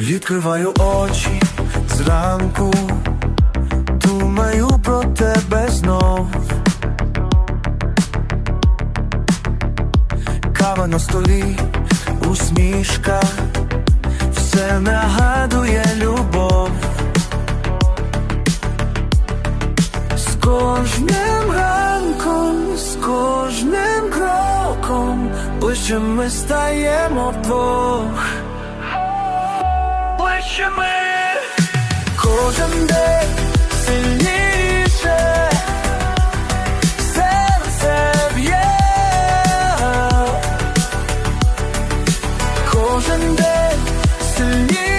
Відкриваю очі зранку, думаю про тебе знов. Кава на столі, усмішка, все нагадує любов. З кожним ранком, з кожним кроком, ближче ми стаємо вдвох краще ми кожен день сильніше, серце б'є, кожен день сильніше.